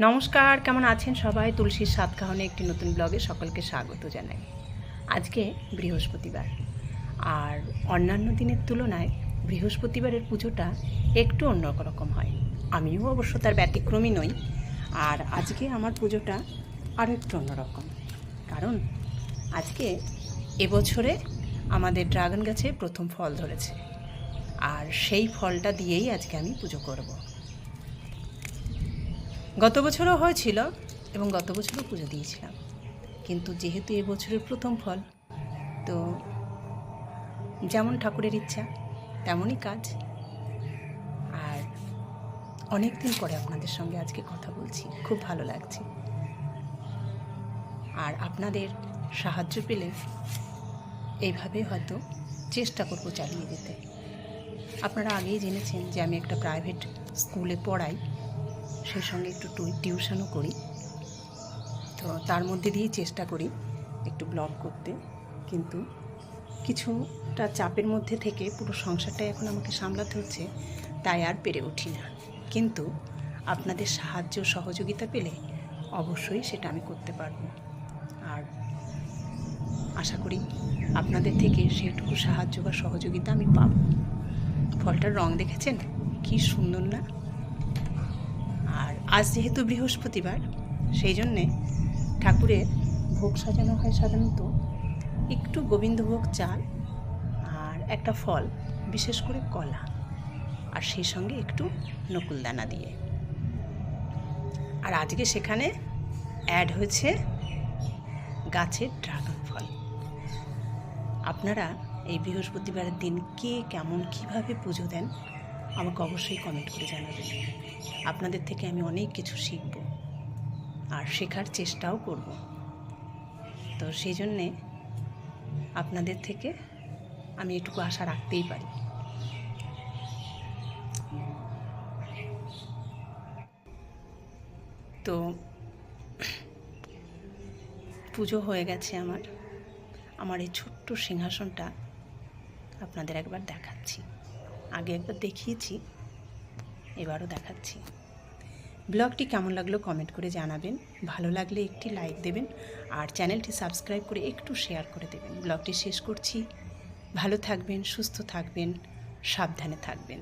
নমস্কার, কেমন আছেন সবাই? তুলসীর সাত খাওয়ানে একটি নতুন ব্লগে সকলকে স্বাগত জানাই। আজকে বৃহস্পতিবার। আর অন্যান্য দিনের তুলনায় বৃহস্পতিবারের পুজোটা একটু অন্যরকম হয়। আমিও অবশ্য তার ব্যতিক্রমী নই। আর আজকে আমার পুজোটা আরও একটু অন্যরকম কারণ আজকে এবছরে আমাদের ড্রাগন গাছে প্রথম ফল ধরেছে। আর সেই ফলটা দিয়েই আজকে আমি পুজো করব। গত বছরও হয়েছিল এবং গত বছরও পুজো দিয়েছিলাম। কিন্তু যেহেতু এবছরের প্রথম ফল, তো যেমন ঠাকুরের ইচ্ছা, তেমনই কাজ। আর অনেক দিন পরে আপনাদের সঙ্গে আজকে কথা বলছি, খুব ভালো লাগছে। আর আপনাদের সাহায্য পেলে এইভাবে হয়তো চেষ্টা করব চালিয়ে যেতে। আপনারা আগেই জেনেছেন যে আমি একটা প্রাইভেট স্কুলে পড়াই। সেই সঙ্গে একটু টিউশনও করি। তো তার মধ্যে দিয়েই চেষ্টা করি একটু ব্লগ করতে। কিন্তু কিছুটা চাপের মধ্যে থেকে পুরো সংসারটাই এখন আমাকে সামলাতে হচ্ছে, তাই আর পেরে উঠি না। কিন্তু আপনাদের সাহায্য, সহযোগিতা পেলে অবশ্যই সেটা আমি করতে পারব। আর আশা করি আপনাদের থেকে সেইটুকু সাহায্য বা সহযোগিতা আমি পাবো। ফলটার রং দেখেছেন? কি সুন্দর না? আজ যেহেতু বৃহস্পতিবার, সেই জন্যে ঠাকুরের ভোগ সাজানো হয় সাধারণত একটু গোবিন্দভোগ চাল আর একটা ফল, বিশেষ করে কলা আর সেই সঙ্গে একটু নকুলদানা দিয়ে। আর আজকে সেখানে অ্যাড হয়েছে গাছের ড্রাগন ফল। আপনারা এই বৃহস্পতিবারের দিন কে, কেমন, কীভাবে পুজো দেন আমাকে অবশ্যই কমেন্ট করে জানাবেন। আপনাদের থেকে আমি অনেক কিছু শিখব আর শেখার চেষ্টাও করব। তো সেই জন্যে আপনাদের থেকে আমি এটুকু আশা রাখতেই পারি। তো পুজো হয়ে গেছে আমার। আমার এই ছোট্ট সিংহাসনটা আপনাদের একবার দেখাচ্ছি। আগে একবার দেখিয়েছি, এবারও দেখাচ্ছি। ব্লগটি কেমন লাগল কমেন্ট করে জানাবেন, ভালো লাগলে একটি লাইক দেবেন, আর চ্যানেলটি সাবস্ক্রাইব করে একটু শেয়ার করে দেবেন। ব্লগটি শেষ করছি, ভালো থাকবেন, সুস্থ থাকবেন, সাবধানে থাকবেন।